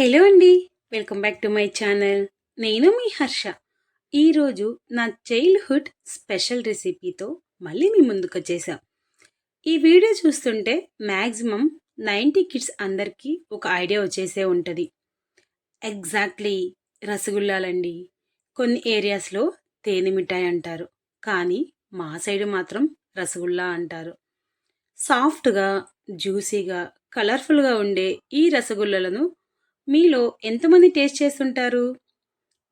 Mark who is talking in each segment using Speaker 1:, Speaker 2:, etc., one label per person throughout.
Speaker 1: Hello అండి. Welcome back to my channel. నేను మీ హర్ష. ఈరోజు నా చైల్డ్హుడ్ స్పెషల్ రెసిపీతో మళ్ళీ మీ ముందుకు వచ్చేసాం. ఈ వీడియో చూస్తుంటే మ్యాక్సిమం నైంటీ కిడ్స్ అందరికీ ఒక ఐడియా వచ్చేసే ఉంటుంది. ఎగ్జాక్ట్లీ రసగుల్లాలండి. కొన్ని ఏరియాస్లో తేనె మిఠాయి అంటారు. కానీ మా సైడ్ మాత్రం రసగుల్లా అంటారు. సాఫ్ట్గా జ్యూసీగా కలర్ఫుల్గా ఉండే ఈ రసగుల్లలను మీలో ఎంతమంది టేస్ట్ చేస్తుంటారు?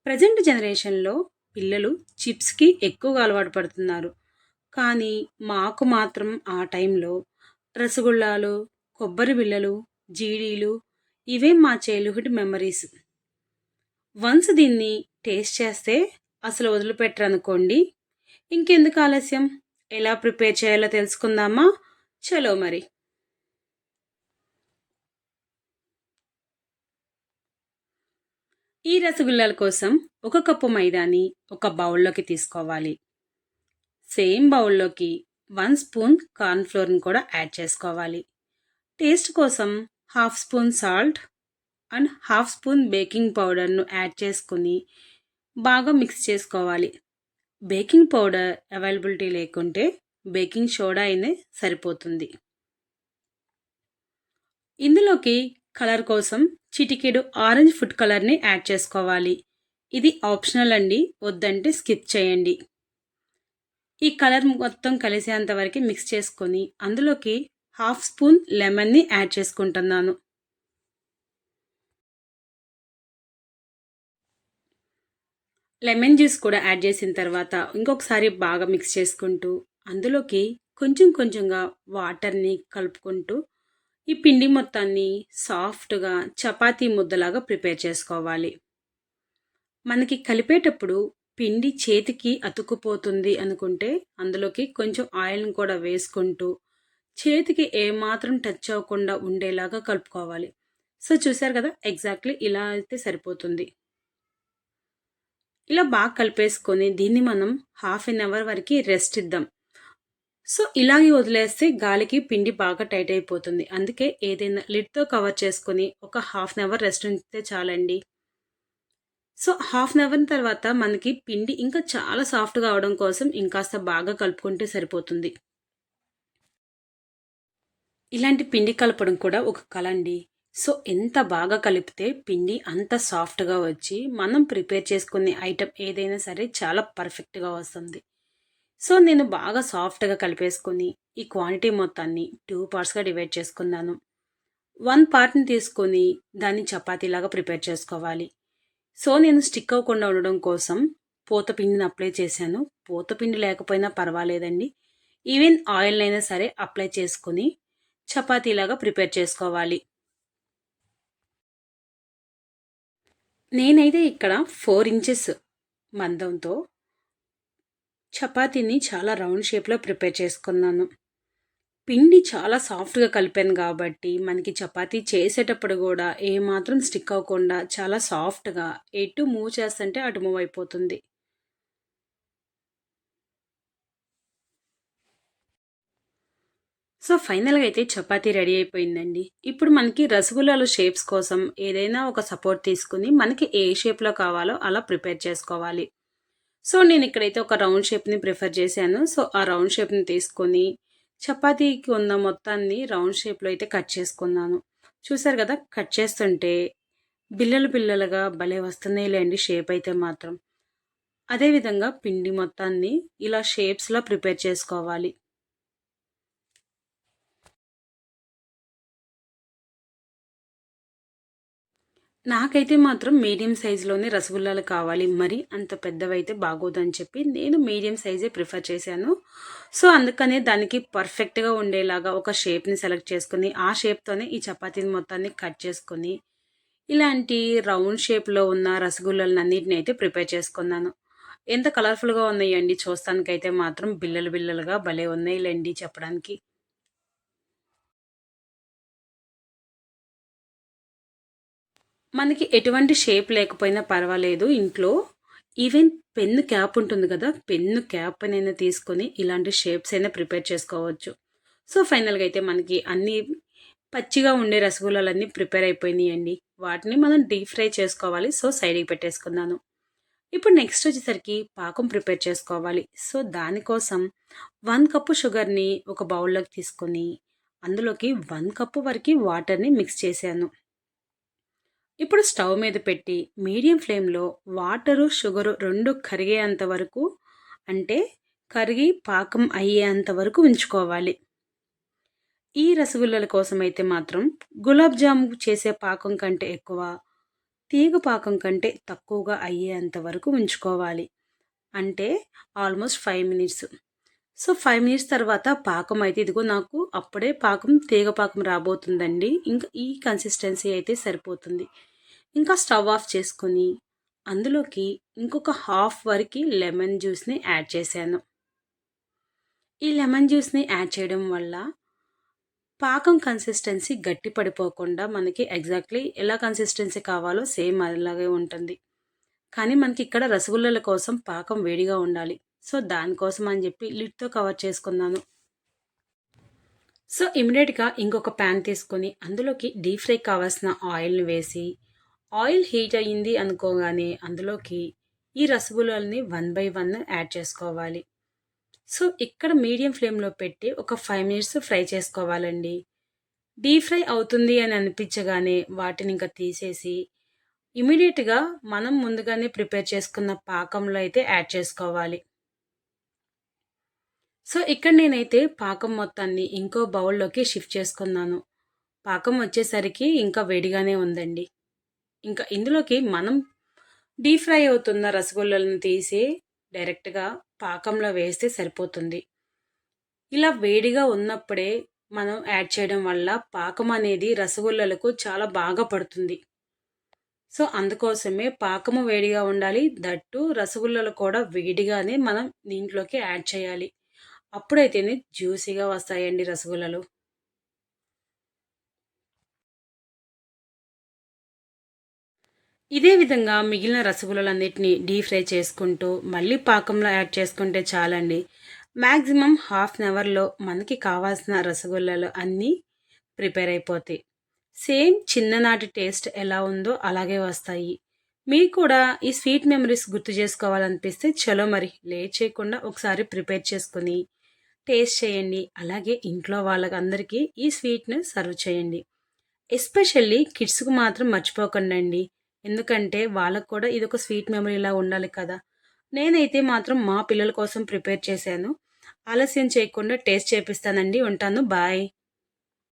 Speaker 1: ప్రజెంట్ జనరేషన్లో పిల్లలు చిప్స్కి ఎక్కువగా అలవాటు పడుతున్నారు. కానీ మాకు మాత్రం ఆ టైంలో రసగుల్లాలు కొబ్బరి బిళ్ళలు జీడీలు ఇవే మా చైల్డ్హుడ్ మెమరీస్. వన్స్ దీన్ని టేస్ట్ చేస్తే అసలు వదిలిపెట్టరనుకోండి. ఇంకెందుకు ఆలస్యం? ఎలా ప్రిపేర్ చేయాలో తెలుసుకుందామా? చలో మరి. ఈ రసగుల్లాల కోసం ఒక కప్పు మైదాని ఒక బౌల్లోకి తీసుకోవాలి. సేమ్ బౌల్లోకి వన్ స్పూన్ కార్న్ఫ్లోర్ని కూడా యాడ్ చేసుకోవాలి. టేస్ట్ కోసం half spoon salt and half spoon baking పౌడర్ను add చేసుకుని బాగా మిక్స్ చేసుకోవాలి. బేకింగ్ పౌడర్ అవైలబిలిటీ లేకుంటే బేకింగ్ సోడా అయినే సరిపోతుంది. ఇందులోకి కలర్ కోసం చిటికెడు ఆరెంజ్ ఫుడ్ కలర్ని యాడ్ చేసుకోవాలి. ఇది ఆప్షనల్ అండి వద్దంటే స్కిప్ చేయండి. ఈ కలర్ మొత్తం కలిసేంత వరకు మిక్స్ చేసుకొని అందులోకి హాఫ్ స్పూన్ లెమన్ని యాడ్ చేసుకుంటున్నాను. లెమన్ జ్యూస్ కూడా యాడ్ చేసిన తర్వాత ఇంకొకసారి బాగా మిక్స్ చేసుకుంటూ అందులోకి కొంచెం కొంచెంగా వాటర్ని కలుపుకుంటూ ఈ పిండి మొత్తాన్ని సాఫ్ట్గా చపాతీ ముద్దలాగా ప్రిపేర్ చేసుకోవాలి. మనకి కలిపేటప్పుడు పిండి చేతికి అతుక్కుపోతుంది అనుకుంటే అందులోకి కొంచెం ఆయిల్ని కూడా వేసుకుంటూ చేతికి ఏమాత్రం టచ్ అవ్వకుండా ఉండేలాగా కలుపుకోవాలి. సో చూసారు కదా ఎగ్జాక్ట్లీ ఇలా అయితే సరిపోతుంది. ఇలా బాగా కలిపేసుకొని దీన్ని మనం హాఫ్ అన్ అవర్ వరకు రెస్ట్ ఇద్దాం. సో ఇలాగే వదిలేస్తే గాలికి పిండి బాగా టైట్ అయిపోతుంది. అందుకే ఏదైనా లిడ్తో కవర్ చేసుకొని ఒక హాఫ్ అన్ అవర్ రెస్ట్ ఉంచితే చాలండి. సో హాఫ్ అన్ అవర్ తర్వాత మనకి పిండి ఇంకా చాలా సాఫ్ట్గా అవడం కోసం ఇంకాస్త బాగా కలుపుకుంటే సరిపోతుంది. ఇలాంటి పిండి కలపడం కూడా ఒక కళ అండి. సో ఎంత బాగా కలిపితే పిండి అంత సాఫ్ట్గా వచ్చి మనం ప్రిపేర్ చేసుకునే ఐటెం ఏదైనా సరే చాలా పర్ఫెక్ట్గా వస్తుంది. సో నేను బాగా సాఫ్ట్గా కలిపేసుకొని ఈ క్వాంటిటీ మొత్తాన్ని టూ పార్ట్స్గా డివైడ్ చేసుకున్నాను. వన్ పార్ట్ని తీసుకొని దాన్ని చపాతీలాగా ప్రిపేర్ చేసుకోవాలి. సో నేను స్టిక్ అవ్వకుండా ఉండడం కోసం పూత పిండిని అప్లై చేశాను. పూత పిండి లేకపోయినా పర్వాలేదండి. ఈవెన్ ఆయిల్ అయినా సరే అప్లై చేసుకొని చపాతీలాగా ప్రిపేర్ చేసుకోవాలి. నేనైతే ఇక్కడ ఫోర్ ఇంచెస్ మందంతో చపాతీని చాలా రౌండ్ షేప్లో ప్రిపేర్ చేసుకున్నాను. పిండి చాలా సాఫ్ట్గా కలిపాను కాబట్టి మనకి చపాతీ చేసేటప్పుడు కూడా ఏమాత్రం స్టిక్ అవ్వకుండా చాలా సాఫ్ట్గా ఎటు మూవ్ చేస్తుంటే అటు మూవ్ అయిపోతుంది. సో ఫైనల్గా అయితే చపాతీ రెడీ అయిపోయిందండి. ఇప్పుడు మనకి రసగుల్లాల షేప్స్ కోసం ఏదైనా ఒక సపోర్ట్ తీసుకుని మనకి ఏ షేప్లో కావాలో అలా ప్రిపేర్ చేసుకోవాలి. సో నేను ఇక్కడైతే ఒక రౌండ్ షేప్ని ప్రిఫర్ చేశాను. సో ఆ రౌండ్ షేప్ని తీసుకొని చపాతీకి ఉన్న మొత్తాన్ని రౌండ్ షేప్లో అయితే కట్ చేసుకున్నాను. చూసారు కదా కట్ చేస్తుంటే బిల్లలు బిల్లలుగా భలే వస్తున్నాయి లేండి షేప్ అయితే మాత్రం. అదేవిధంగా పిండి మొత్తాన్ని ఇలా షేప్స్లో ప్రిపేర్ చేసుకోవాలి. నాకైతే మాత్రం మీడియం సైజులోనే రసగుల్లాలు కావాలి. మరి అంత పెద్దవైతే బాగోదని చెప్పి నేను మీడియం సైజే ప్రిఫర్ చేశాను. సో అందుకనే దానికి పర్ఫెక్ట్గా ఉండేలాగా ఒక షేప్ని సెలెక్ట్ చేసుకుని ఆ షేప్తోనే ఈ చపాతీని మొత్తాన్ని కట్ చేసుకొని ఇలాంటి రౌండ్ షేప్లో ఉన్న రసగుల్లలన్నింటిని అయితే ప్రిపేర్ చేసుకున్నాను. ఎంత కలర్ఫుల్గా ఉన్నాయండి చూస్తానికైతే మాత్రం బిల్లలు బిల్లలుగా భలే ఉన్నాయిలేండి చెప్పడానికి. మనకి ఎటువంటి షేప్ లేకపోయినా పర్వాలేదు ఇంట్లో. ఈవెన్ పెన్ను క్యాప్ ఉంటుంది కదా పెన్ను క్యాప్ అయినా తీసుకొని ఇలాంటి షేప్స్ అయినా ప్రిపేర్ చేసుకోవచ్చు. సో ఫైనల్గా అయితే మనకి అన్ని పచ్చిగా ఉండే రసగుల్లాలన్నీ ప్రిపేర్ అయిపోయినాయండి. వాటిని మనం డీప్ ఫ్రై చేసుకోవాలి. సో సైడ్కి పెట్టేసుకున్నాను ఇప్పుడు నెక్స్ట్ వచ్చేసరికి పాకం ప్రిపేర్ చేసుకోవాలి. సో దానికోసం వన్ కప్పు షుగర్ని ఒక బౌల్లోకి తీసుకొని అందులోకి వన్ కప్పు వరకు వాటర్ని మిక్స్ చేశాను. ఇప్పుడు స్టవ్ మీద పెట్టి మీడియం ఫ్లేమ్లో వాటరు షుగరు రెండు కరిగేంత వరకు అంటే కరిగి పాకం అయ్యేంత వరకు ఉంచుకోవాలి. ఈ రసగుల్లల కోసం అయితే మాత్రం గులాబ్ జాము చేసే పాకం కంటే ఎక్కువ తీగ పాకం కంటే తక్కువగా అయ్యేంత వరకు ఉంచుకోవాలి. అంటే almost five minutes. So five minutes తర్వాత పాకం అయితే ఇదిగో నాకు అప్పుడే పాకం తీగ పాకం రాబోతుందండి. ఇంకా ఈ కన్సిస్టెన్సీ అయితే సరిపోతుంది. ఇంకా స్టవ్ ఆఫ్ చేసుకొని అందులోకి ఇంకొక హాఫ్ వరకు లెమన్ జ్యూస్ని యాడ్ చేశాను. ఈ లెమన్ జ్యూస్ని యాడ్ చేయడం వల్ల పాకం కన్సిస్టెన్సీ గట్టి పడిపోకుండా మనకి ఎగ్జాక్ట్లీ ఎలా కన్సిస్టెన్సీ కావాలో సేమ్ అలాగే ఉంటుంది. కానీ మనకి ఇక్కడ రసగుల్లల కోసం పాకం వేడిగా ఉండాలి. సో దానికోసం అని చెప్పి లిడ్తో కవర్ చేసుకున్నాను. సో ఇమీడియట్గా ఇంకొక ప్యాన్ తీసుకొని అందులోకి డీప్ ఫ్రై కావాల్సిన ఆయిల్ని వేసి ఆయిల్ హీట్ అయ్యింది అనుకోగానే అందులోకి ఈ రసగుల్లాలని వన్ బై వన్ యాడ్ చేసుకోవాలి. సో ఇక్కడ మీడియం ఫ్లేమ్లో పెట్టి ఒక ఫైవ్ మినిట్స్ ఫ్రై చేసుకోవాలండి. డీప్ ఫ్రై అవుతుంది అని అనిపించగానే వాటిని ఇంకా తీసేసి ఇమీడియట్గా మనం ముందుగానే ప్రిపేర్ చేసుకున్న పాకంలో అయితే యాడ్ చేసుకోవాలి. సో ఇక్కడ నేనైతే పాకం మొత్తాన్ని ఇంకో బౌల్లోకి షిఫ్ట్ చేసుకున్నాను. పాకం వచ్చేసరికి ఇంకా వేడిగానే ఉందండి. ఇంకా ఇందులోకి మనం డీప్ ఫ్రై అవుతున్న రసగుల్లలను తీసి డైరెక్ట్గా పాకంలో వేస్తే సరిపోతుంది. ఇలా వేడిగా ఉన్నప్పుడే మనం యాడ్ చేయడం వల్ల పాకం అనేది రసగుల్లలకు చాలా బాగా పడుతుంది. సో అందుకోసమే పాకము వేడిగా ఉండాలి. దట్టు రసగుల్లలు కూడా వేడిగానే మనం దీంట్లోకి యాడ్ చేయాలి. అప్పుడైతేనే జ్యూసీగా వస్తాయండి రసగుల్లలు. ఇదే విధంగా మిగిలిన రసగుల్లలన్నిటిని డీప్ ఫ్రై చేసుకుంటూ మళ్ళీ పాకంలో యాడ్ చేసుకుంటే చాలండి. మ్యాక్సిమం హాఫ్ అన్ అవర్లో మనకి కావాల్సిన రసగుల్లలు అన్నీ ప్రిపేర్ అయిపోతాయి. సేమ్ చిన్ననాటి టేస్ట్ ఎలా ఉందో అలాగే వస్తాయి. మీకు కూడా ఈ స్వీట్ మెమరీస్ గుర్తు చేసుకోవాలనిపిస్తే చలో మరి లేట్ చేయకుండా ఒకసారి ప్రిపేర్ చేసుకుని టేస్ట్ చేయండి. అలాగే ఇంట్లో వాళ్ళకందరికీ ఈ స్వీట్ను సర్వ్ చేయండి. ఎస్పెషల్లీ కిడ్స్కు మాత్రం మర్చిపోకండి ఎందుకంటే వాళ్ళకు కూడా ఇది ఒక స్వీట్ మెమరీలా ఉండాలి కదా. నేనైతే మాత్రం మా పిల్లల కోసం ప్రిపేర్ చేశాను. ఆలస్యం చేయకుండా టేస్ట్ చేపిస్తానండి. ఉంటాను. బాయ్.